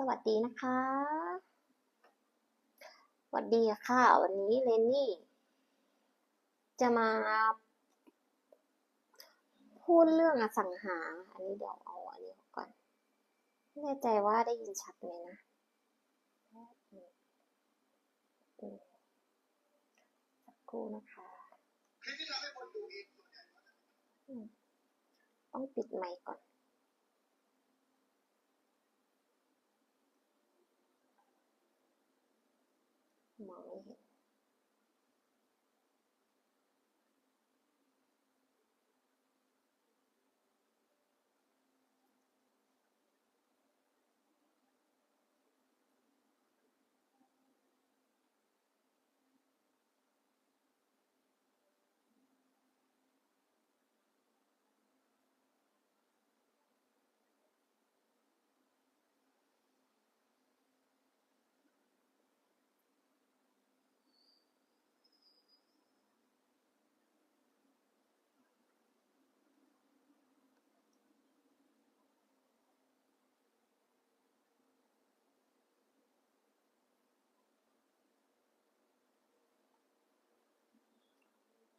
สวัสดีนะคะสวัสดีค่ะ วันนี้เลนนี่ จะมา พูดเรื่องอสังหา อันนี้เดี๋ยวเอาอันนี้ออกก่อนไม่แน่ใจว่าได้ยินชัดไหมนะอืมสักครู่นะคะอืมต้องปิดไมค์ก่อน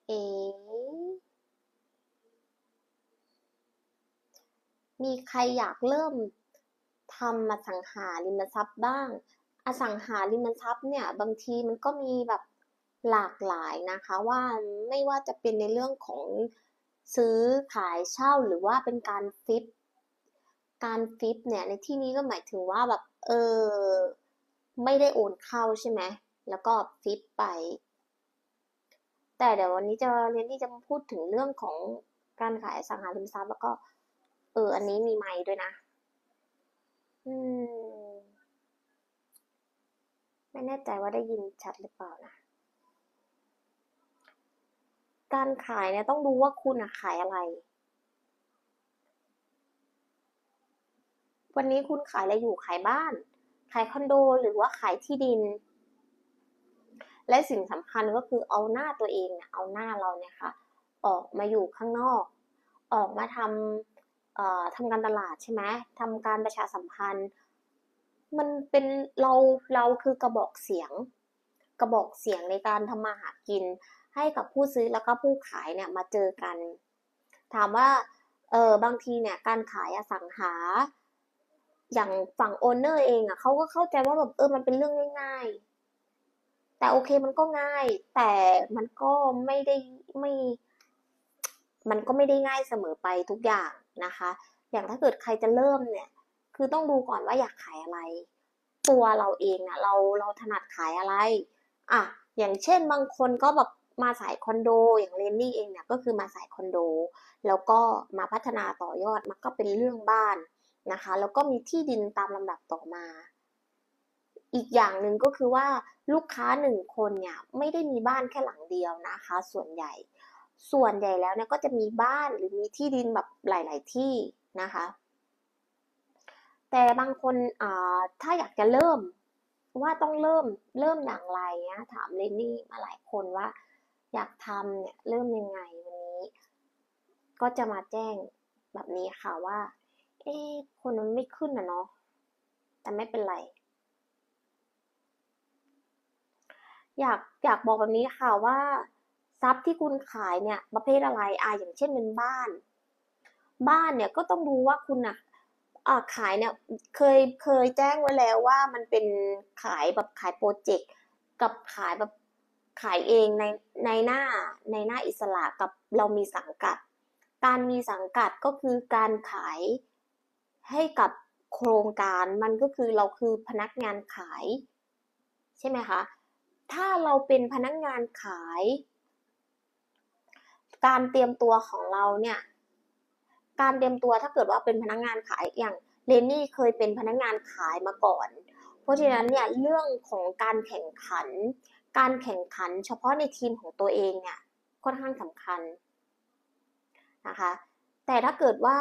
เอ มีใครอยากเริ่มทำอสังหาริมทรัพย์บ้าง อสังหาริมทรัพย์เนี่ยบางทีมันก็มีแบบหลากหลายนะคะว่าไม่ว่าจะเป็นในเรื่องของซื้อขายเช่าหรือว่าเป็นการฟลิป การฟลิปเนี่ยในที่นี้ก็หมายถึงว่าแบบเออไม่ได้โอนเข้าใช่ไหมแล้วก็ฟลิปไป แต่เดี๋ยววันนี้จะเรียนที่จะพูดถึงเรื่องของการขายสังหาริมทรัพย์แล้วก็ เออ อันนี้มีไมค์ด้วยนะ อืม ไม่แน่ใจว่าได้ยินชัดหรือเปล่านะ การขายเนี่ยต้องดูว่าคุณขายอะไร วันนี้คุณขายอะไรอยู่ขายบ้าน ขายคอนโดหรือว่าขายที่ดิน และสิ่งสำคัญก็คือเอาหน้าตัวเองเนี่ยเอาหน้าเราเนี่ยค่ะออกมาอยู่ข้างนอก ออกมาทำเอ่อทำการตลาดใช่ไหมทำการประชาสัมพันธ์ มันเป็นเราเราคือกระบอกเสียง กระบอกเสียงในการทำมาหากิน ให้กับผู้ซื้อแล้วก็ผู้ขายเนี่ยมาเจอกัน ถามว่าเออบางทีเนี่ยการขายอสังหา อย่างฝั่งโอนเนอร์เองอะเขาก็เข้าใจว่าแบบเออมันเป็นเรื่องง่าย แต่โอเคมันก็ง่าย แต่มันก็ไม่ได้ไม่ มันก็ไม่ได้ง่ายเสมอไปทุกอย่างนะคะ อย่างถ้าเกิดใครจะเริ่มเนี่ย คือต้องดูก่อนว่าอยากขายอะไร ตัวเราเองเนี่ยเราเราถนัดขายอะไรอะอย่างเช่นบางคนก็แบบมาสายคอนโด อย่างเรนนี่เองเนี่ยก็คือมาสายคอนโด แล้วก็มาพัฒนาต่อยอดมันก็เป็นเรื่องบ้านนะคะ แล้วก็มีที่ดินตามลำดับต่อมา อีกอย่างหนึ่งก็คือว่า ลูกค้าหนึ่งคนเนี่ยไม่ได้มีบ้านแค่หลังเดียวนะคะ ส่วนใหญ่ ส่วนใหญ่แล้วเนี่ยก็จะมีบ้านหรือมีที่ดินแบบหลาย ๆ ที่นะคะ แต่บางคนอ่าถ้าอยากจะเริ่มว่าต้องเริ่มเริ่มอย่างไรนะถามเรนนี่มาหลายคนว่า อยากทำเนี่ยเริ่มยังไงวันนี้ ก็จะมาแจ้งแบบนี้ค่ะว่า เอ๊ะคนมันไม่ขึ้นนะเนาะแต่ไม่เป็นไร อยากอยากบอกแบบนี้ค่ะว่าทรัพย์ที่คุณขายเนี่ยประเภทอะไรอ่าอย่างเช่นเป็นบ้าน บ้านเนี่ยก็ต้องดูว่าคุณอะอ่าขายเนี่ยเคยเคยแจ้งไว้แล้วว่ามันเป็นขายแบบขายโปรเจกต์กับขายแบบขายเองในในหน้าในหน้าอิสระกับเรามีสังกัด การมีสังกัดก็คือการขายให้กับโครงการมันก็คือเราคือพนักงานขาย ใช่ไหมคะ ถ้าเราเป็นพนักงานขาย การเตรียมตัวของเราเนี่ย การเตรียมตัวถ้าเกิดว่าเป็นพนักงานขายอย่างเรนนี่เคยเป็นพนักงานขายมาก่อน เพราะฉะนั้นเนี่ยเรื่องของการแข่งขัน การแข่งขันเฉพาะในทีมของตัวเองเนี่ยค่อนข้างสำคัญนะคะ แต่ถ้าเกิดว่า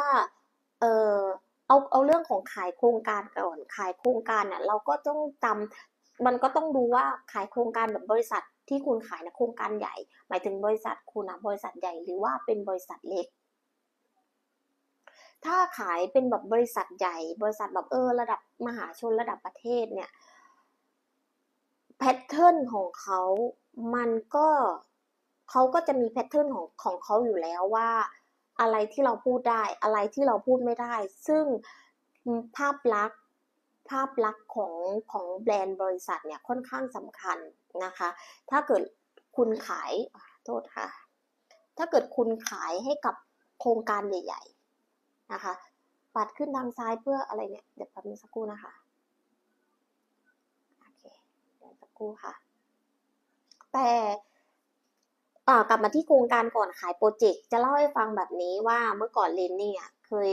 เออเอาเอาเรื่องของขายโครงการก่อนขายโครงการเนี่ยเราก็ต้องจำ มันก็ต้องดูว่าขายโครงการแบบบริษัทที่คุณขายนะโครงการใหญ่ หมายถึงบริษัทคุณนะบริษัทใหญ่หรือว่าเป็นบริษัทเล็ก ถ้าขายเป็นแบบบริษัทใหญ่ บริษัทแบบเออระดับมหาชนระดับประเทศเนี่ยแพทเทิร์นของเขามันก็เขาก็จะมีแพทเทิร์นของของเขาอยู่แล้วว่า อะไรที่เราพูดได้อะไรที่เราพูดไม่ได้ ซึ่งภาพลักษณ์ ภาพลักษณ์ของของแบรนด์บริษัทเนี่ยค่อนข้างสำคัญนะคะ ถ้าเกิดคุณขายโทษค่ะ ถ้าเกิดคุณขายให้กับโครงการใหญ่ ๆนะคะ ปัดขึ้นทางซ้ายเพื่ออะไรเนี่ย เดี๋ยวแป๊บนึงสักครู่นะคะโอเคเดี๋ยวสักครู่ค่ะ แต่กลับมาที่โครงการก่อนขายโปรเจกต์จะเล่าให้ฟังแบบนี้ว่าเมื่อก่อนเลนเนี่อะเคย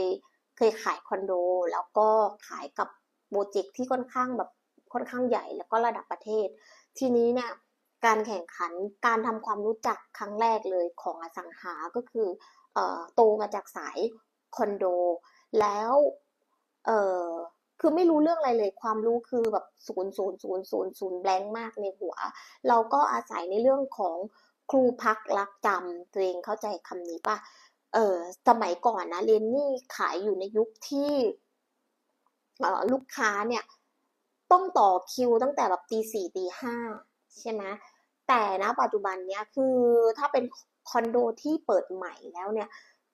เคยขายคอนโด แล้วก็ขายกับ โปรเจกต์ที่ค่อนข้างแบบค่อนข้างใหญ่แล้วก็ระดับประเทศ ทีนี้เนี่ยการแข่งขันการทำความรู้จักครั้งแรกเลยของอสังหาก็คือเอ่อโตมาจากสายคอนโด แล้วเอ่อคือไม่รู้เรื่องอะไรเลย ความรู้คือแบบศูนย์ศูนย์ศูนย์ศูนย์ศูนย์แบงค์มากในหัว เราก็อาศัยในเรื่องของครูพักรักจำตัวเองเข้าใจคำนี้ป่ะ เออสมัยก่อนนะเรนนี่ขายอยู่ในยุคที่ ลูกค้าเนี่ยต้องต่อคิวตั้งแต่แบบตีสี่ตีห้าใช่ไหมแต่นะปัจจุบันเนี้ยคือถ้าเป็นคอนโดที่เปิดใหม่แล้วเนี่ย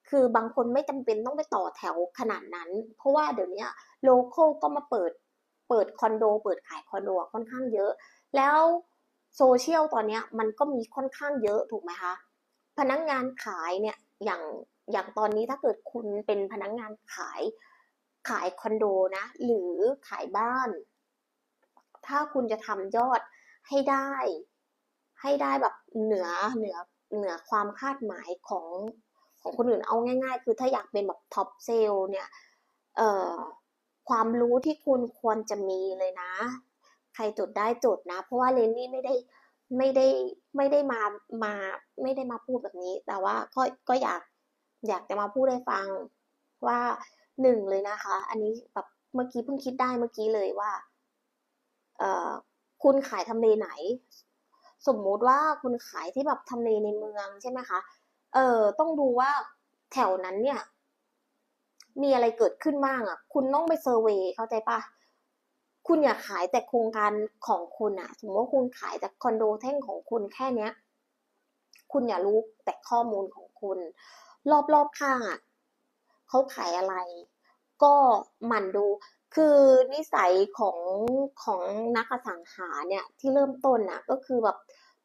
คือบางคนไม่จำเป็นต้องไปต่อแถวขนาดนั้น เพราะว่าเดี๋ยวนี้โลเคอลก็มาเปิดเปิดคอนโด เปิดขายคอนโดค่อนข้างเยอะ แล้วโซเชียลตอนนี้มันก็มีค่อนข้างเยอะถูกไหมคะพนักงงานขายเนี่ยอย่างอย่างตอนนี้ถ้าเกิดคุณเป็นพนักงงานขาย ขายคอนโดนะ หรือขายบ้าน ถ้าคุณจะทำยอดให้ได้ ให้ได้แบบเหนือเหนือเหนือความคาดหมายของของคนอื่นเอาง่าย ๆ คือถ้าอยากเป็นแบบท็อปเซลเนี่ยเอ่อความรู้ที่คุณควรจะมีเลยนะ ใครจดได้จดนะ เพราะว่าเลนนี่ไม่ได้ไม่ได้ไม่ได้มามาไม่ได้มาพูดแบบนี้ แต่ว่าก็ก็อยากอยากจะมาพูดให้ฟังว่า หนึ่งเลยนะคะ อันนี้แบบเมื่อกี้เพิ่งคิดได้เมื่อกี้เลยว่า เอ่อ คุณขายทำเลไหน สมมุติว่าคุณขายที่แบบทำเลในเมืองใช่ไหมคะ เออต้องดูว่าแถวนั้นเนี่ย มีอะไรเกิดขึ้นบ้างอะ คุณต้องไปเซอร์เวยเข้าใจปะคุณอยากขายแต่โครงการของคุณอะสมมติว่าคุณขายแต่คอนโดแท่งของคุณแค่เนี้ย คุณอย่ารู้แต่ข้อมูลของคุณ รอบๆข้างอะ เขาขายอะไร ก็หมั่นดู คือนิสัยของของนักอสังหาเนี่ยที่เริ่มต้นอะก็คือแบบ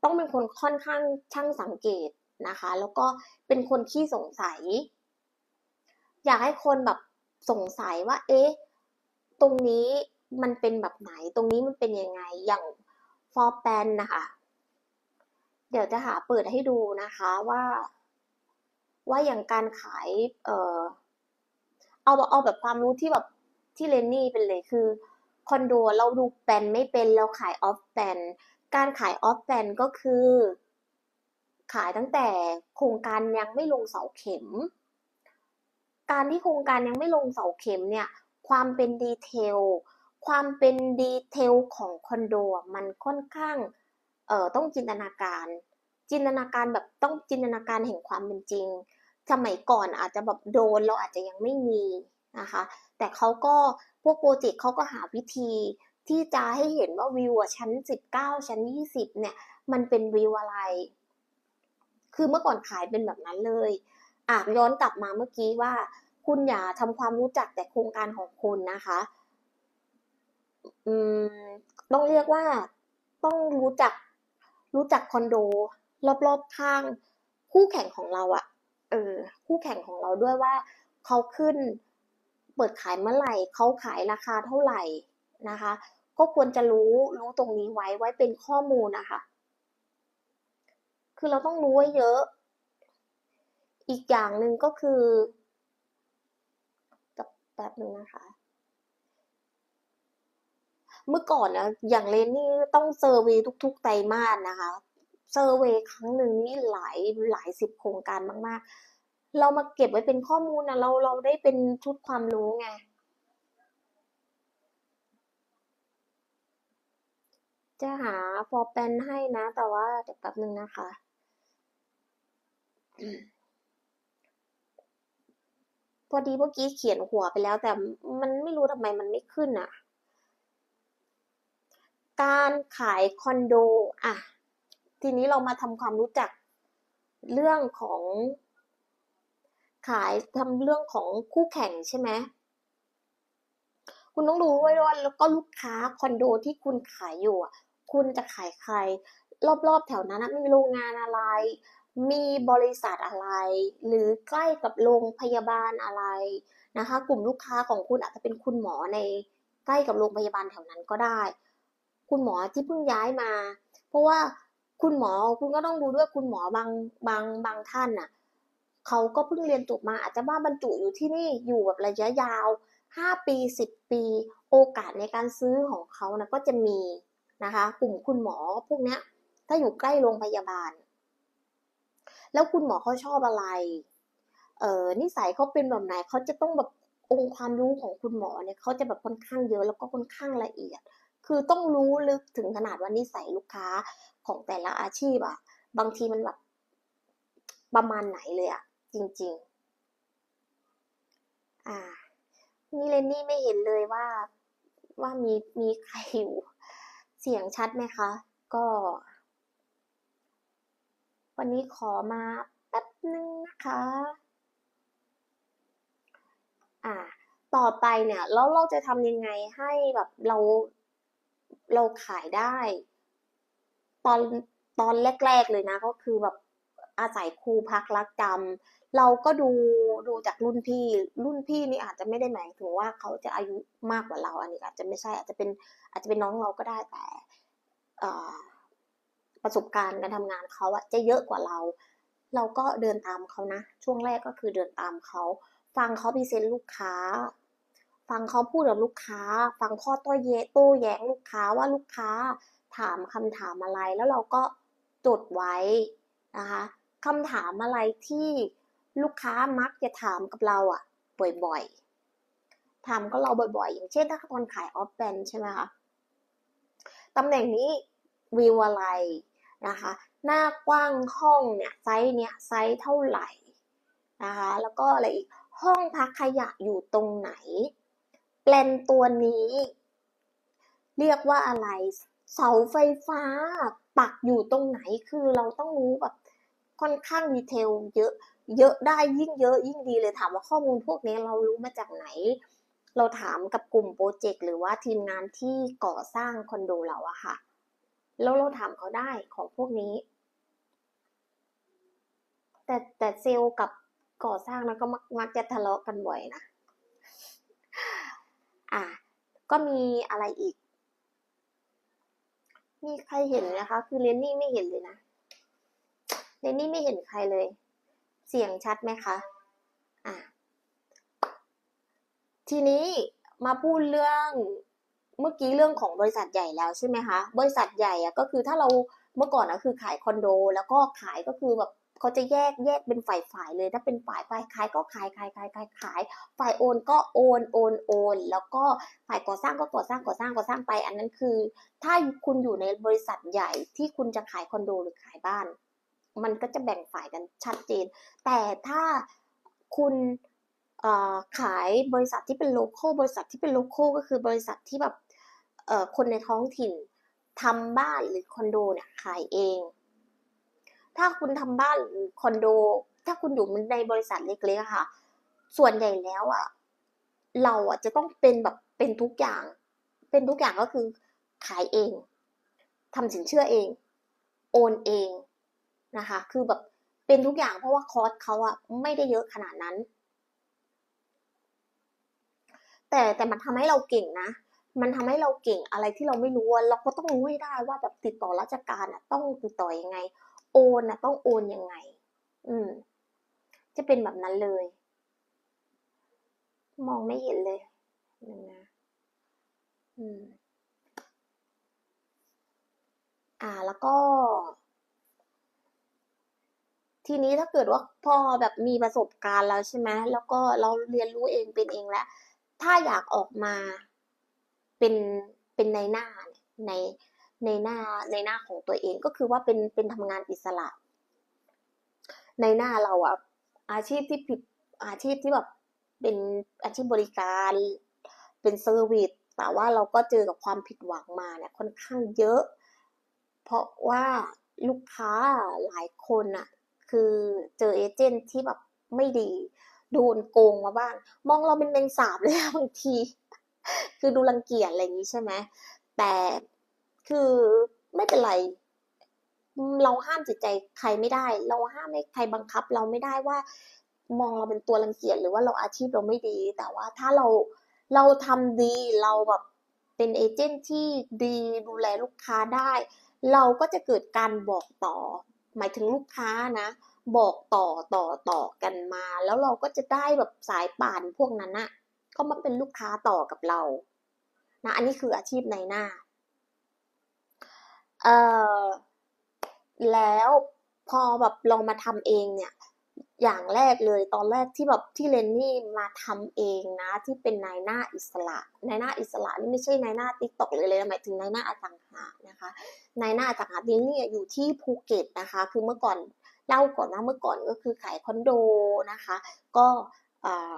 ต้องเป็นคนค่อนข้างช่างสังเกตนะคะ แล้วก็เป็นคนขี้สงสัย อยากให้คนแบบสงสัยว่า เอ๊ะตรงนี้มันเป็นแบบไหน ตรงนี้มันเป็นยังไง อย่างฟอร์แปนนะคะ เดี๋ยวจะหาเปิดให้ดูนะคะว่า ว่าอย่างการขาย เอ่อ เอาเอาแบบความรู้ที่แบบที่เลนนี่เป็นเลยคือคอนโดเราดูแปนไม่เป็นเราขายออฟแปนการขายออฟแปนก็คือ ขายตั้งแต่โครงการยังไม่ลงเสาเข็ม การที่โครงการยังไม่ลงเสาเข็มเนี่ยความเป็นดีเทลความเป็นดีเทลของคอนโดมันค่อนข้างเอ่อต้องจินตนาการ จินตนาการแบบต้องจินตนาการแห่งความเป็นจริง สมัยก่อนอาจจะแบบโดนเราอาจจะยังไม่มีนะคะ แต่เขาก็พวกโปรเจกต์เขาก็หาวิธีที่จะให้เห็นว่าวิวชั้นสิบเก้าชั้นยี่สิบเนี่ย มันเป็นวิวอะไร คือเมื่อก่อนขายเป็นแบบนั้นเลยอาจย้อนกลับมาเมื่อกี้ว่า คุณอย่าทำความรู้จักแต่โครงการของคุณนะคะอืมต้องเรียกว่าต้องรู้จักรู้จักคอนโด รอบๆข้างคู่แข่งของเราอะ เออคู่แข่งของเราด้วยว่าเขาขึ้นเปิดขายเมื่อไหร่เขาขายราคาเท่าไหร่นะคะ ก็ควรจะรู้รู้ตรงนี้ไว้ไว้เป็นข้อมูลนะคะ คือเราต้องรู้ไว้เยอะ อีกอย่างหนึ่งก็คือแป๊บหนึ่งนะคะเมื่อก่อนนะอย่างเลนนี่ต้องเซอร์วย์ทุกๆไตรมาสนะคะ เซอร์เวย์ครั้งหนึ่งนี่หลายหลายสิบโครงการมากๆ เรามาเก็บไว้เป็นข้อมูลนะเราเราได้เป็นชุดความรู้ไงจะหาฟอร์แปนให้นะ แต่ว่าเดี๋ยวแป๊บนึงนะคะ พอดีเมื่อกี้เขียนหัวไปแล้ว แต่มันไม่รู้ทำไมมันไม่ขึ้นอะ การขายคอนโด อะ ทีนี้เรามาทำความรู้จักเรื่องของขายทำเรื่องของคู่แข่งใช่ไหมคุณต้องรู้ไว้ว่าแล้วก็ลูกค้าคอนโดที่คุณขายอยู่อะคุณจะขายใคร รอบๆแถวนั้นนะมีโรงงานอะไร มีบริษัทอะไร หรือใกล้กับโรงพยาบาลอะไรนะคะ กลุ่มลูกค้าของคุณอาจจะเป็นคุณหมอในใกล้กับโรงพยาบาลแถวนั้นก็ได้ คุณหมอที่เพิ่งย้ายมา เพราะว่า คุณหมอคุณก็ต้องดูด้วยคุณหมอบางบางบางท่านน่ะเขาก็เพิ่งเรียนจบมาอาจจะว่าบรรจุอยู่ที่นี่อยู่แบบระยะยาวห้าปีสิบปี โอกาสในการซื้อของเขานะก็จะมีนะคะ กลุ่มคุณหมอพวกเนี้ยถ้าอยู่ใกล้โรงพยาบาล แล้วคุณหมอเขาชอบอะไร เออนิสัยเขาเป็นแบบไหนเขาจะต้องแบบองค์ความรู้ของคุณหมอเนี่ยเขาจะแบบค่อนข้างเยอะแล้วก็ค่อนข้างละเอียด คือต้องรู้ลึกถึงขนาดว่านิสัยลูกค้า ของแต่ละอาชีพอะบางทีมันแบบประมาณไหนเลยอะจริง ๆ อ่า นี่เลนนี่ไม่เห็นเลยว่าว่ามีมีใครอยู่ เสียงชัดไหมคะ ก็ วันนี้ขอมาแป๊บนึงนะคะ อ่า ต่อไปเนี่ยแล้วเราจะทำยังไงให้แบบเราเราขายได้ ตอนตอนแรก ๆเลยนะ ก็คือแบบอาศัยครูพักรักจำเราก็ดูดูจากรุ่นพี่ รุ่นพี่นี่อาจจะไม่ได้หมายถึงว่าเขาจะอายุมากกว่าเรา อันนี้อาจจะไม่ใช่อาจจะเป็นอาจจะเป็นน้องเราก็ได้แต่ประสบการณ์การทำงานเขาอะจะเยอะกว่าเรา เราก็เดินตามเขานะ ช่วงแรกก็คือเดินตามเขาฟังเขาพรีเซนต์ลูกค้า ฟังเขาพูดกับลูกค้า ฟังข้อโต้แย้โต้แย้งลูกค้าว่าลูกค้า ถามคำถามอะไรแล้วเราก็จดไว้นะคะคำถามอะไรที่ลูกค้ามักจะถามกับเราอะบ่อยๆ ถามกับเราบ่อยๆ อย่างเช่นถ้าตอนขายออฟแบนใช่ไหมคะตำแหน่งนี้วิวอะไรนะคะ หน้ากว้างห้องเนี่ยไซส์เนี่ยไซส์เท่าไหร่นะคะแล้วก็อะไรอีกห้องพักขยะอยู่ตรงไหนแปลนตัวนี้ เรียกว่าอะไร เสาไฟฟ้าปักอยู่ตรงไหนคือเราต้องรู้แบบค่อนข้างดีเทลเยอะเยอะได้ยิ่งเยอะยิ่งดีเลยถามว่าข้อมูลพวกนี้เรารู้มาจากไหน เราถามกับกลุ่มโปรเจกต์หรือว่าทีมงานที่ก่อสร้างคอนโดเราอะค่ะ แล้วเราถามเขาได้ของพวกนี้ แต่แต่เซลล์กับก่อสร้างนะก็มักมักจะทะเลาะกันบ่อยนะ อะก็มีอะไรอีก มีใครเห็นนะคะ คือเรนนี่ไม่เห็นเลยนะเรนนี่ไม่เห็นใครเลย เสียงชัดไหมคะอะทีนี้มาพูดเรื่องเมื่อกี้เรื่องของบริษัทใหญ่แล้วใช่ไหมคะ บริษัทใหญ่อะก็คือถ้าเราเมื่อก่อนอะคือขายคอนโด แล้วก็ขายก็คือแบบ เขาจะแยกแยกเป็นฝ่ายฝ่ายเลย ถ้าเป็นฝ่ายฝ่ายขายก็ขายขายขายขายขาย ฝ่ายโอนก็โอนโอนโอน แล้วก็ฝ่ายก่อสร้างก็ก่อสร้างก่อสร้างก่อสร้างไป อันนั้นคือ ถ้าคุณอยู่ในบริษัทใหญ่ที่คุณจะขายคอนโดหรือขายบ้าน มันก็จะแบ่งฝ่ายกันชัดเจน แต่ถ้าคุณขายบริษัทที่เป็นโลโก้บริษัทที่เป็นโลโก้ก็คือบริษัทที่แบบคนในท้องถิ่นทำบ้านหรือคอนโดเนี่ยขายเอง ถ้าคุณทำบ้านหรือคอนโด ถ้าคุณอยู่ในบริษัทเล็กๆค่ะ ส่วนใหญ่แล้วอะ เราอะจะต้องเป็นแบบเป็นทุกอย่าง เป็นทุกอย่างก็คือขายเองทำสินเชื่อเอง โอนเองนะคะ คือแบบเป็นทุกอย่างเพราะว่าคอร์สเขาอะไม่ได้เยอะขนาดนั้น แต่แต่มันทำให้เราเก่งนะมันทำให้เราเก่งอะไรที่เราไม่รู้เราก็ต้องรู้ให้ได้ว่าแบบติดต่อราชการอะต้องติดต่อยังไง อนอะต้องโอนยังไง อืม จะเป็นแบบนั้นเลย มองไม่เห็นเลยนึงนะอืม อ่าแล้วก็ ทีนี้ถ้าเกิดว่าพอแบบมีประสบการณ์แล้วใช่ไหมแล้วก็เราเรียนรู้เองเป็นเองแล้ว ถ้าอยากออกมาเป็นเป็นในหน้าใน ในหน้าในหน้าของตัวเองก็คือว่าเป็นเป็นทำงานอิสระ ในหน้าเราอะอาชีพที่ผิดอาชีพที่แบบเป็นอาชีพบริการเป็นเซอร์วิสแต่ว่าเราก็เจอกับความผิดหวังมาเนี่ยค่อนข้างเยอะ เพราะว่าลูกค้าหลายคนอะคือเจอเอเจนต์ที่แบบไม่ดีโดนโกงมาบ้าง มองเราเป็นแมงสาบเลยบางที คือดูรังเกียจอะไรอย่างนี้ใช่ไหมแต่ คือไม่เป็นไร เราห้ามจิตใจใครไม่ได้ เราห้ามให้ใครบังคับ เราไม่ได้ว่ามองเราเป็นตัวรังเกียจหรือว่าเราอาชีพเราไม่ดี แต่ว่าถ้าเราเราทำดีเราแบบเป็นเอเจนต์ที่ดีดูแลลูกค้าได้ เราก็จะเกิดการบอกต่อ หมายถึงลูกค้านะ บอกต่อต่อต่อกันมา แล้วเราก็จะได้แบบสายป่านพวกนั้นอะก็มาเป็นลูกค้าต่อกับเรานะอันนี้คืออาชีพในหน้า เอ่อแล้วพอแบบลองมาทำเองเนี่ย อย่างแรกเลยตอนแรกที่แบบที่เรนนี่มาทำเองนะ ที่เป็นนายหน้าอิสระ นายหน้าอิสระนี่ไม่ใช่นายหน้าติ๊กต็อกเลยเลยหมายถึงนายหน้าอสังหานะคะนายหน้าอสังหาเรนนี่อยู่ที่ภูเก็ตนะคะ คือเมื่อก่อนเล่าก่อนนะเมื่อก่อนก็คือขายคอนโดนะคะ ก็อ่า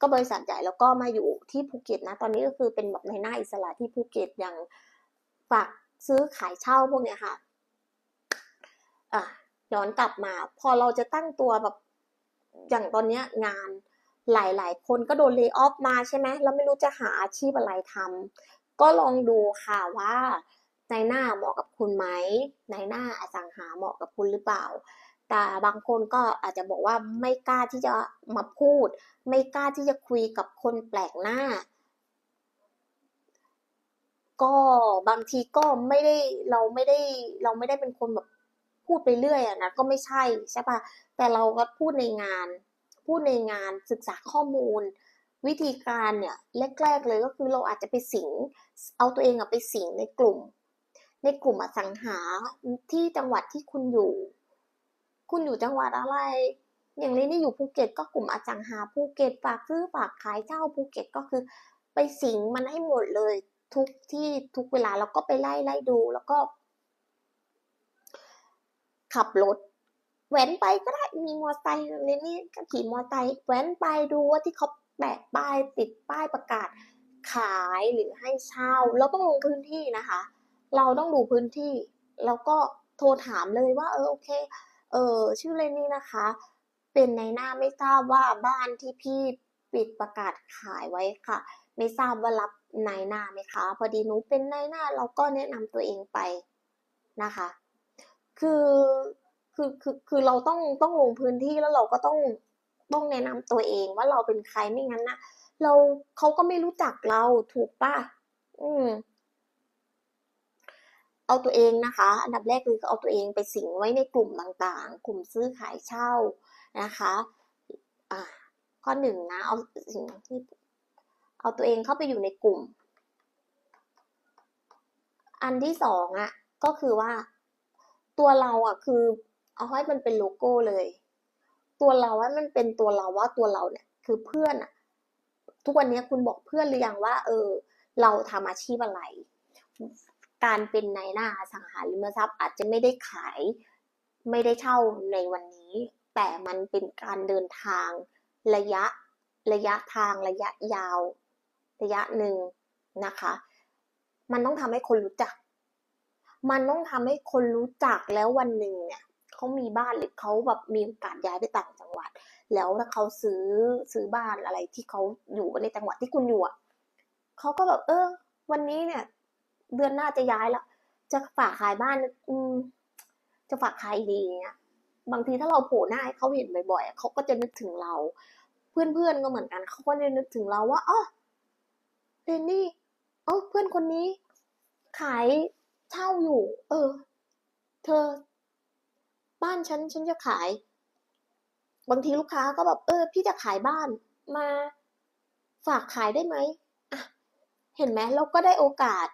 ก็บริษัทใหญ่แล้วก็มาอยู่ที่ภูเก็ตนะ ตอนนี้ก็คือเป็นแบบในหน้าอิสระที่ภูเก็ตอย่างฝาก ซื้อขายเช่าพวกเนี้ยค่ะอะย้อนกลับมา พอเราจะตั้งตัวแบบอย่างตอนเนี้ยงานหลาย ๆ คนก็โดนเลิกออฟมาใช่ไหมแล้วไม่รู้จะหาอาชีพอะไรทำก็ลองดูค่ะว่าในหน้าเหมาะกับคุณไหมในหน้าอสังหาเหมาะกับคุณหรือเปล่า แต่บางคนก็อาจจะบอกว่าไม่กล้าที่จะมาพูด ไม่กล้าที่จะคุยกับคนแปลกหน้า ก็บางทีก็ไม่ได้เราไม่ได้เราไม่ได้เป็นคนแบบพูดไปเรื่อยอะนะก็ไม่ใช่ใช่ปะแต่เราก็พูดในงาน พูดในงานศึกษาข้อมูล วิธีการเนี่ยแรกๆเลยก็คือเราอาจจะไปสิง เอาตัวเองอะไปสิงในกลุ่ม ในกลุ่มอสังหาที่จังหวัดที่คุณอยู่ คุณอยู่จังหวัดอะไร อย่างนี้นี่อยู่ภูเก็ตก็กลุ่มอสังหาภูเก็ตฝากซื้อฝากขายเช่าภูเก็ตก็คือ ไปสิงมันให้หมดเลย ทุกที่ทุกเวลาแล้วก็ไปไล่ไล่ดูแล้วก็ ขับรถแว้นไปก็ได้มีมอเตอร์ไซค์ในนี้ก็ขี่มอเตอร์ไซค์แว้นไปดูว่าที่เขาแปะป้ายติดป้ายประกาศ ขายหรือให้เช่า เราต้องลงพื้นที่นะคะ เราต้องดูพื้นที่ แล้วก็โทรถามเลยว่า เออโอเค เออชื่อเลนนี่นะคะ เป็นในหน้าไม่ทราบว่าบ้านที่พี่ปิดประกาศขายไว้ค่ะ ไม่ทราบว่ารับนายหน้าไหมคะ พอดีหนูเป็นนายหน้าเราก็แนะนำตัวเองไปนะคะ คือคือคือคือเราต้องต้องลงพื้นที่แล้วเราก็ต้องต้องแนะนำตัวเองว่าเราเป็นใครไม่งั้นนะเราเขาก็ไม่รู้จักเราถูกป่ะอืม เอาตัวเองนะคะ อันดับแรกคือเอาตัวเองไปสิงไว้ในกลุ่มต่างๆ กลุ่มซื้อขายเช่านะคะ อ่าข้อหนึ่งนะ เอาสิ่งที่ เอาตัวเองเข้าไปอยู่ในกลุ่ม อันที่สองอะก็คือว่า ตัวเราอะคือ เอาให้มันเป็นโลโก้เลย ตัวเราให้มันเป็นตัวเราว่าตัวเราเนี่ยคือเพื่อนอะทุกวันนี้คุณบอกเพื่อนหรือยังว่า เออ เราทำอาชีพอะไร การเป็นนายหน้าสังหาริมทรัพย์ อาจจะไม่ได้ขาย ไม่ได้เช่าในวันนี้ แต่มันเป็นการเดินทางระยะระยะทางระยะยาว ระยะหนึ่งนะคะ มันต้องทำให้คนรู้จัก มันต้องทำให้คนรู้จักแล้ววันหนึ่งเนี่ยเขามีบ้านหรือเขาแบบมีโอกาสย้ายไปต่างจังหวัด แล้วถ้าเขาซื้อซื้อบ้านอะไรที่เขาอยู่ในจังหวัดที่คุณอยู่อะเขาก็แบบเออ วันนี้เนี่ย เดือนหน้าจะย้ายแล้วจะฝากขายบ้าน อืม จะฝากใครดีเนี่ยบางทีถ้าเราโผล่หน้าให้เขาเห็นบ่อยๆเขาก็จะนึกถึงเรา เพื่อนๆก็เหมือนกันเขาก็จะนึกถึงเราว่าอ๋อ เรนนี่ เออเพื่อนคนนี้ ขายเช่าอยู่ เออ เธอ บ้านฉันฉันจะขาย บางทีลูกค้าก็แบบเออ พี่จะขายบ้านมาฝากขายได้ไหมอะเห็นไหมเราก็ได้โอกาส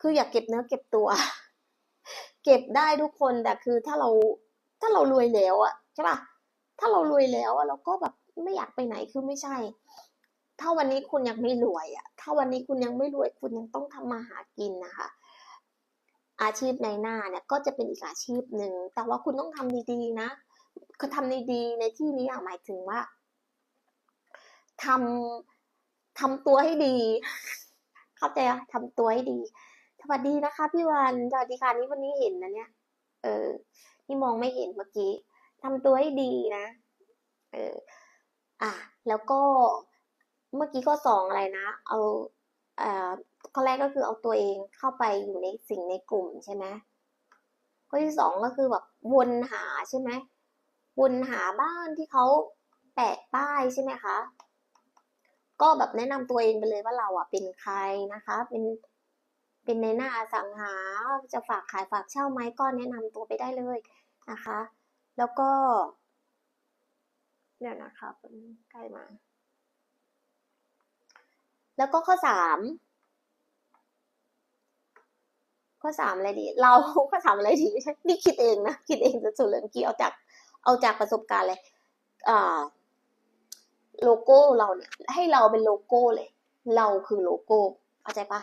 คืออยากเก็บเนื้อเก็บตัว เก็บได้ทุกคนแต่คือถ้าเราถ้าเรารวยแล้วอะใช่ป่ะถ้าเรารวยแล้วอะเราก็แบบไม่อยากไปไหนคือไม่ใช่ ถ้าวันนี้คุณยังไม่รวยอะถ้าวันนี้คุณยังไม่รวยคุณยังต้องทำมาหากินนะคะ อาชีพในหน้าเนี่ยก็จะเป็นอีกอาชีพหนึ่ง แต่ว่าคุณต้องทำดีๆนะคือทำดีๆในที่นี้หมายถึงว่าทำทำตัวให้ดี เข้าใจอะทำตัวให้ดีสวัสดีนะคะ พี่วันสวัสดีค่ะนี่วันนี้เห็นนะเนี่ย เออ นี่มองไม่เห็นเมื่อกี้ทำตัวให้ดีนะ เออ อะ แล้วก็ เมื่อกี้ข้อสองอะไรนะ เอาเอ่อข้อแรกก็คือเอาตัวเองเข้าไปอยู่ในสิ่งในกลุ่มใช่ไหมข้อที่สองก็คือแบบวนหาใช่ไหมวนหาบ้านที่เขาแปะป้ายใช่ไหมคะ ก็แบบแนะนำตัวเองไปเลยว่าเราอะเป็นใครนะคะ เป็นเป็นในหน้าอสังหาจะฝากขายฝากเช่าไหมก็แนะนำตัวไปได้เลยนะคะ แล้วก็เนี่ยนะคะใกล้มา แล้วก็ข้อสามข้อสามอะไรดี เราข้อสามอะไรดีใช่นี่คิดเองนะ คิดเองสุดๆเลยเมื่อกี้เอาจากเอาจากประสบการณ์เลยอ่าโลโก้เราเนี่ย ให้เราเป็นโลโก้เลย เราคือโลโก้เข้าใจปะ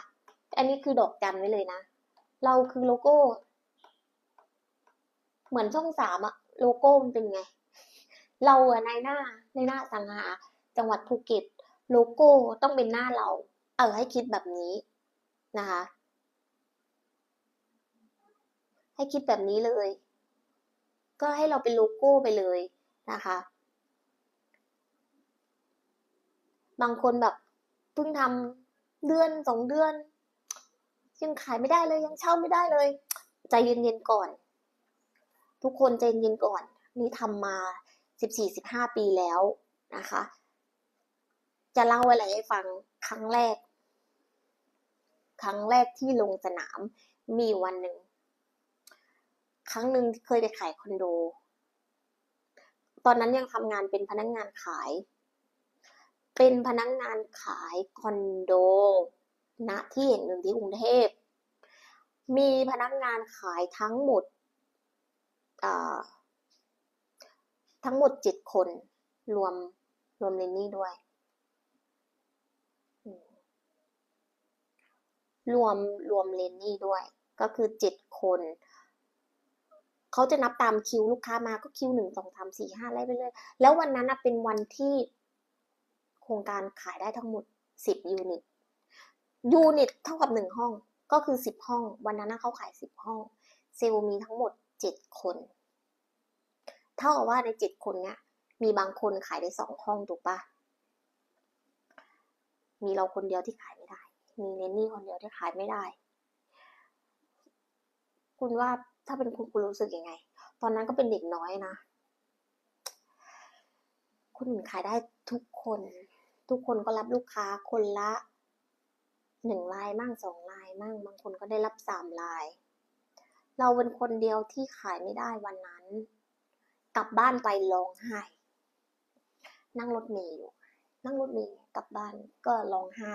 อันนี้คือดอกจันไว้เลยนะ เราคือโลโก้ เหมือนช่องสามอะโลโก้มันเป็นไง เราอะในหน้าในหน้าสังหา จังหวัดภูเก็ต โลโก้ต้องเป็นหน้าเรา เออให้คิดแบบนี้นะคะ ให้คิดแบบนี้เลย ก็ให้เราเป็นโลโก้ไปเลยนะคะ บางคนแบบเพิ่งทำเดือนสองเดือน ยังขายไม่ได้เลยยังเช่าไม่ได้เลย ใจเย็นๆก่อน ทุกคนใจเย็นๆก่อน นี่ทำมาสิบสี่สิบห้าปีแล้วนะคะ จะเล่าอะไรให้ฟังครั้งแรก ครั้งแรกที่ลงสนามมีวันหนึ่ง ครั้งหนึ่งเคยไปขายคอนโด ตอนนั้นยังทำงานเป็นพนักงานขาย เป็นพนักงานขายคอนโดณที่แห่งหนึ่งที่กรุงเทพ มีพนักงานขายทั้งหมด ทั้งหมดเจ็ดคน รวมรวมเลนนี่ด้วยอืม รวมรวมเลนนี่ด้วย ก็คือเจ็ดคน เขาจะนับตามคิวลูกค้ามาก็คิวหนึ่งสองสามสี่ห้าไล่ไปเรื่อยแล้ววันนั้นเป็นวันที่โครงการขายได้ทั้งหมดสิบยูนิต ยูนิตเท่ากับหนึ่งห้องก็คือสิบห้อง วันนั้นเขาขายสิบห้อง เซลล์มีทั้งหมดเจ็ดคน เท่ากับว่าในเจ็ดคนเนี้ยมีบางคนขายได้สองห้องถูกปะมีเราคนเดียวที่ขายไม่ได้ มีเนนนี่คนเดียวที่ขายไม่ได้ คุณว่าถ้าเป็นคุณคุณรู้สึกยังไง ตอนนั้นก็เป็นเด็กน้อยนะ คุณอื่นขายได้ทุกคน ทุกคนก็รับลูกค้าคนละหนึ่งลายมั่งสองลายมั่งบางคนก็ได้รับสามลาย เราเป็นคนเดียวที่ขายไม่ได้วันนั้น กลับบ้านไปร้องไห้นั่งรถเมล์อยู่ นั่งรถเมล์กลับบ้านก็ร้องไห้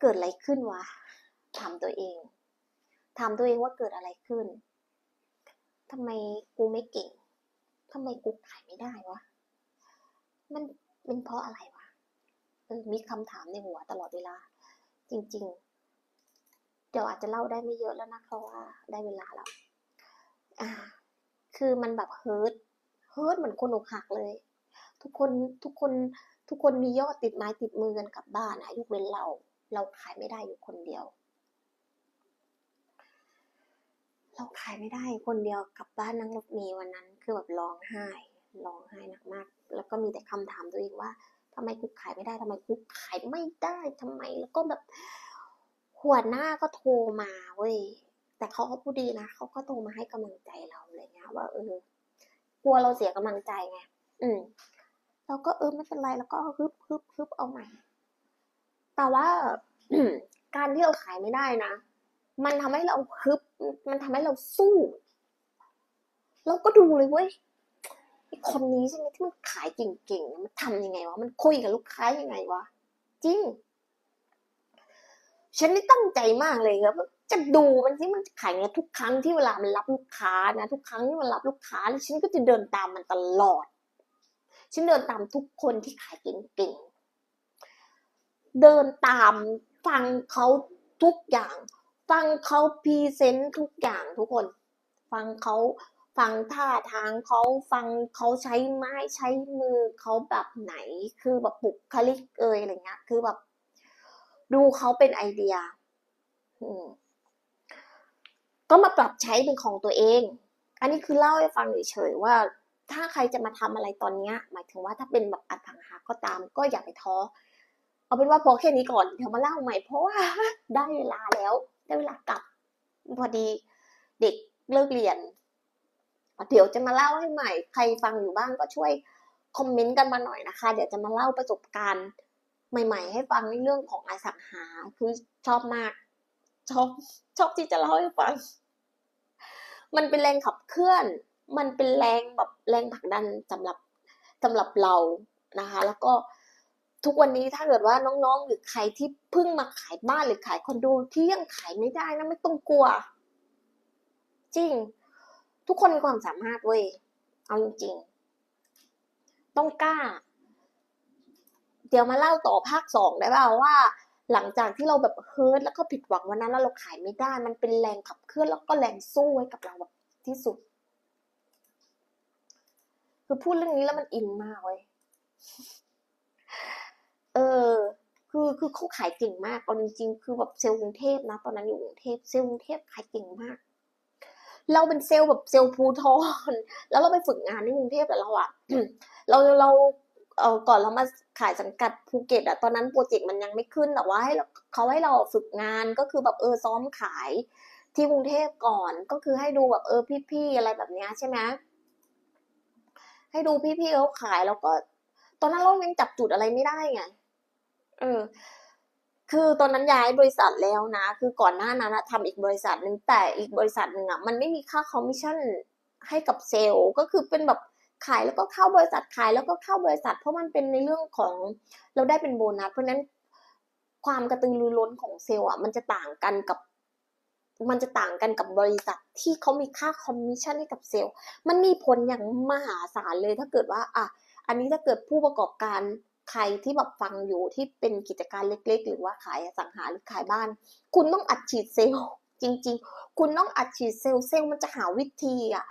เกิดอะไรขึ้นวะถามตัวเองถามตัวเองว่าเกิดอะไรขึ้นทำไมกูไม่เก่งทำไมกูขายไม่ได้วะ มันเป็นเพราะอะไรวะเออมีคำถามในหัวตลอดเวลา จริง ๆ เดี๋ยวอาจจะเล่าได้ไม่เยอะแล้วนะเพราะว่าได้เวลาแล้วอ่า คือมันแบบเฮิร์ตเฮิร์ตเหมือนคนอกหักเลย ทุกคนทุกคนทุกคนมียอดติดไม้ติดมือกันกลับบ้านนะยกเว้นเรา เราขายไม่ได้อยู่คนเดียว เราขายไม่ได้คนเดียวกลับบ้านนั่งรถเมล์วันนั้น คือแบบร้องไห้ร้องไห้หนักมาก แล้วก็มีแต่คำถามตัวเองว่าทำไมกูขายไม่ได้ทำไมกูขายไม่ได้ทำไมแล้วก็แบบหัวหน้าก็โทรมาเว้ยแต่เขาก็พูดดีนะเขาก็โทรมาให้กำลังใจเราอะไรเงี้ยว่าเออกลัวเราเสียกำลังใจไงอืมเราก็เออไม่เป็นไรแล้วก็ฮึบฮึบฮึบเอาใหม่ แต่ว่าการที่เราขายไม่ได้นะ มันทำให้เราฮึบ มันทำให้เราสู้เราก็ดูเลยเว้ยคนนี้ใช่ไหมที่มันขายเก่งๆ มันทำยังไงวะ มันคุยกับลูกค้ายังไงวะ จริง ฉันนี่ตั้งใจมากเลยครับ จะดูมันที่มันขายไงทุกครั้งที่เวลามันรับลูกค้านะ ทุกครั้งที่มันรับลูกค้า ฉันก็จะเดินตามมันตลอด ฉันเดินตามทุกคนที่ขายเก่งๆ เดินตามฟังเขาทุกอย่าง ฟังเขาพรีเซนต์ทุกอย่างทุกคน ฟังเขาฟังท่าทางเขาฟังเขาใช้ไม้ใช้มือเขาแบบไหน คือแบบปุกคลิกเอยอะไรเงี้ยคือแบบ ดูเขาเป็นไอเดียก็มาปรับใช้เป็นของตัวเอง อันนี้คือเล่าให้ฟังเฉยๆว่า ถ้าใครจะมาทำอะไรตอนนี้หมายถึงว่าถ้าเป็นแบบอสังหาก็ตาม ก็อย่าไปท้อ เอาเป็นว่าพอแค่นี้ก่อน เดี๋ยวมาเล่าใหม่เพราะว่าได้เวลาแล้ว ได้เวลากลับ พอดีเด็กเลิกเรียน เดี๋ยวจะมาเล่าให้ใหม่ ใครฟังอยู่บ้างก็ช่วยคอมเมนต์กันมาหน่อยนะคะ เดี๋ยวจะมาเล่าประสบการณ์ใหม่ ๆ ให้ฟังในเรื่องของอสังหา คือชอบมาก ชอบชอบที่จะเล่าให้ฟัง มันเป็นแรงขับเคลื่อน มันเป็นแรงแบบแรงผลักดันสำหรับสำหรับเรานะคะ แล้วก็ ทุกวันนี้ถ้าเกิดว่าน้องๆ หรือใครที่เพิ่งมาขายบ้านหรือขายคอนโดที่ยังขายไม่ได้นะไม่ต้องกลัว จริง ทุกคนมีความสามารถเว้ยเอาจริงๆ ต้องกล้า เดี๋ยวมาเล่าต่อภาคสองได้เปล่าว่า หลังจากที่เราแบบเฮิร์ตแล้วก็ผิดหวังวันนั้นแล้วเราขายไม่ได้ มันเป็นแรงขับเคลื่อนแล้วก็แรงสู้ไว้กับเราแบบที่สุด คือพูดเรื่องนี้แล้วมันอินมากเว้ย ออคือคือเขาขายเก่งมากเอาจริงๆคือแบบเซลล์กรุงเทพนะ ตอนนั้นอยู่กรุงเทพเซลล์กรุงเทพขายเก่งมาก เราเป็นเซลล์แบบเซลล์ภูทรแล้วเราไปฝึกงานที่กรุงเทพแต่เราอะเราเราเออก่อนเรามาขายสังกัดภูเก็ตอะตอนนั้นโปรเจกต์มันยังไม่ขึ้นแต่ว่าให้เขาให้เราฝึกงานก็คือแบบเออซ้อมขายที่กรุงเทพก่อนก็คือให้ดูแบบเออพี่ๆอะไรแบบนี้ใช่ไหมให้ดูพี่ๆเขาขายแล้วก็ ตอนนั้นเรายังจับจุดอะไรไม่ได้ไง เออ คือตอนนั้นย้ายบริษัทแล้วนะ คือก่อนหน้านั้นทำอีกบริษัทหนึ่งแต่อีกบริษัทหนึ่งอะมันไม่มีค่าคอมมิชชั่นให้กับเซลล์ก็คือเป็นแบบขายแล้วก็เข้าบริษัทขายแล้วก็เข้าบริษัท เพราะมันเป็นในเรื่องของเราได้เป็นโบนัสเพราะนั้นความกระตือรือร้นของเซลล์อะมันจะต่างกันกับ มันจะต่างกันกับบริษัทที่เขามีค่าคอมมิชชั่นให้กับเซลล์ มันมีผลอย่างมหาศาลเลยถ้าเกิดว่า อะ อันนี้ถ้าเกิดผู้ประกอบการ ใครที่แบบฟังอยู่ที่เป็นกิจการเล็ก ๆ หรือว่าขายสังหาหรือขายบ้าน คุณต้องอัดฉีดเซลล์จริง ๆ คุณต้องอัดฉีดเซลล์เซลล์มันจะหาวิธีอะ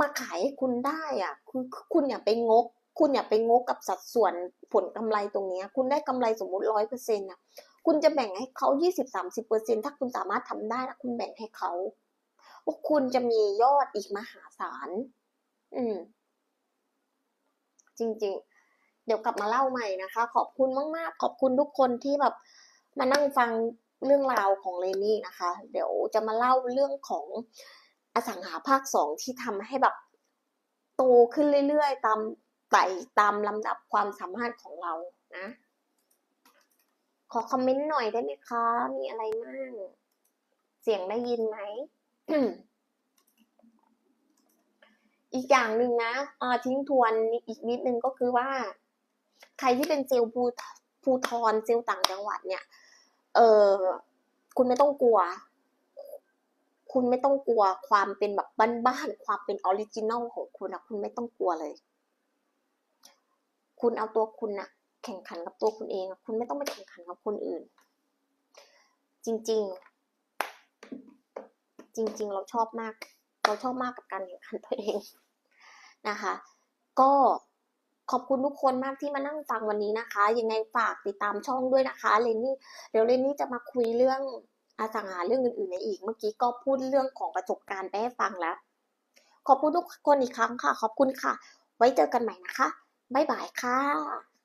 มาขายให้คุณได้อะคือคุณอย่าไปงก คุณอย่าไปงกกับสัดส่วนผลกำไรตรงนี้ คุณได้กำไรสมมุติร้อยเปอร์เซ็นต์อะคุณจะแบ่งให้เขายี่สิบสามสิบเปอร์เซ็นถ้าคุณสามารถทำได้นะคุณแบ่งให้เขาว่าคุณจะมียอดอีกมหาศาล อืม จริง ๆ เดี๋ยวกลับมาเล่าใหม่นะคะ ขอบคุณมาก ๆ ขอบคุณทุกคนที่แบบมานั่งฟังเรื่องราวของเลนี่นะคะ เดี๋ยวจะมาเล่าเรื่องของอสังหาภาคสองที่ทำให้แบบโตขึ้นเรื่อย ๆ ตามไต่ตามลำดับความสามารถของเรานะ ขอคอมเมนต์หน่อยได้ไหมคะ มีอะไรบ้างเสียงได้ยินไหมอีกอย่างหนึ่งนะอ่าทิ้งทวนอีกนิดนึงก็คือว่า ใครที่เป็นเซลล์ภูภูทรเซลล์ต่างจังหวัดเนี่ย เออคุณไม่ต้องกลัว คุณไม่ต้องกลัวความเป็นแบบบ้านๆความเป็นออริจินัลของคุณนะคุณไม่ต้องกลัวเลย คุณเอาตัวคุณนะแข่งขันกับตัวคุณเอง คุณไม่ต้องไปแข่งขันกับคนอื่น จริง ๆ จริง ๆ เราชอบมาก เราชอบมากกับการแข่งขันตัวเองนะคะ ก็ ขอบคุณทุกคนมากที่มานั่งฟังวันนี้นะคะ ยังไงฝากติดตามช่องด้วยนะคะเลนนี่เดี๋ยวเลนนี่จะมาคุยเรื่องอสังหาเรื่องอื่นๆในอีก เมื่อกี้ก็พูดเรื่องของประสบการณ์ไปให้ฟังแล้ว ขอบคุณทุกคนอีกครั้งค่ะ ขอบคุณค่ะ ไว้เจอกันใหม่นะคะบ๊ายบายค่ะ